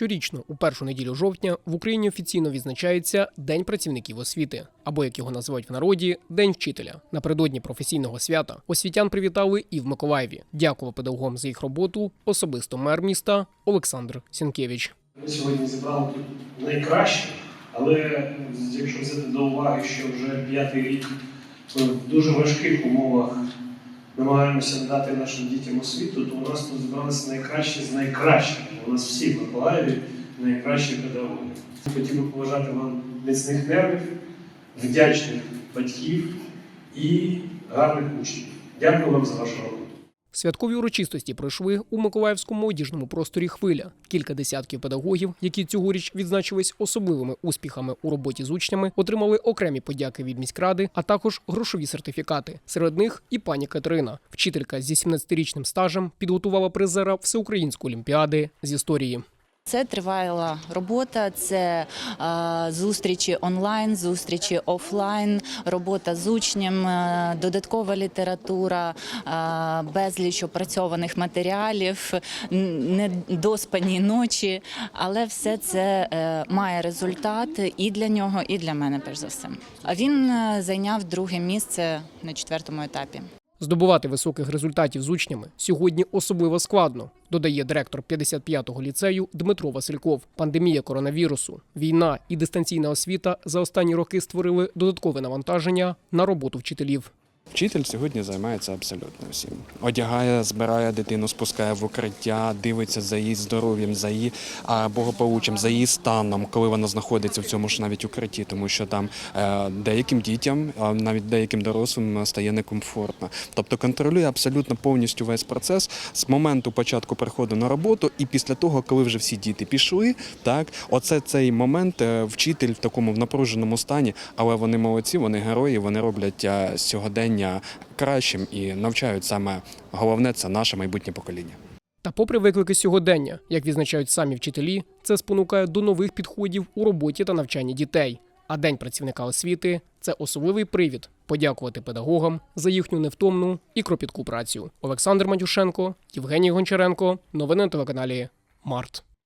Щорічно, у першу неділю жовтня, в Україні офіційно відзначається День працівників освіти, або як його називають в народі, День вчителя. Напередодні професійного свята освітян привітали і в Миколаєві. Дякував педагогам за їх роботу. Особисто мер міста Олександр Сінкевич. Ми сьогодні зібрали тут найкраще, але якщо взяти до уваги, що вже п'ятий рік в дуже важких умовах намагаємося дати нашим дітям освіту, то у нас тут зібралися найкращі з найкращих. У нас всі в Миколаєві найкращі педагоги. Хотів би побажати вам міцних нервів, вдячних батьків і гарних учнів. Дякую вам за вашу роботу. Святкові урочистості пройшли у Миколаївському молодіжному просторі Хвиля. Кілька десятків педагогів, які цьогоріч відзначились особливими успіхами у роботі з учнями, отримали окремі подяки від міськради, а також грошові сертифікати. Серед них і пані Катерина, вчителька зі 17-річним стажем, підготувала призера всеукраїнської олімпіади з історії. Це тривала робота, це зустрічі онлайн, зустрічі офлайн, робота з учнем, е, додаткова література, е, безліч опрацьованих матеріалів, недоспані ночі, але все це е, має результат і для нього, і для мене, перш за все. Він зайняв друге місце на четвертому етапі. Здобувати високих результатів з учнями сьогодні особливо складно, додає директор 55-го ліцею Дмитро Васильков. Пандемія коронавірусу, війна і дистанційна освіта за останні роки створили додаткове навантаження на роботу вчителів. Вчитель сьогодні займається абсолютно всім. Одягає, збирає дитину, спускає в укриття, дивиться за її здоров'ям, за її а, благополуччям, за її станом, коли вона знаходиться в цьому ж навіть укритті, тому що там е, деяким дітям, а навіть деяким дорослим стає некомфортно. Тобто контролює абсолютно повністю весь процес з моменту початку приходу на роботу і після того, коли вже всі діти пішли. Так, оце цей момент е, вчитель в такому напруженому стані, але вони молодці, вони герої, вони роблять е, сьогодення кращим і навчають саме головне це наше майбутнє покоління. Та, попри виклики сьогодення, як відзначають самі вчителі, це спонукає до нових підходів у роботі та навчанні дітей. А День працівника освіти це особливий привід подякувати педагогам за їхню невтомну і кропітку працю. Олександр Матюшенко, Євгеній Гончаренко. Новини на телеканалі Март.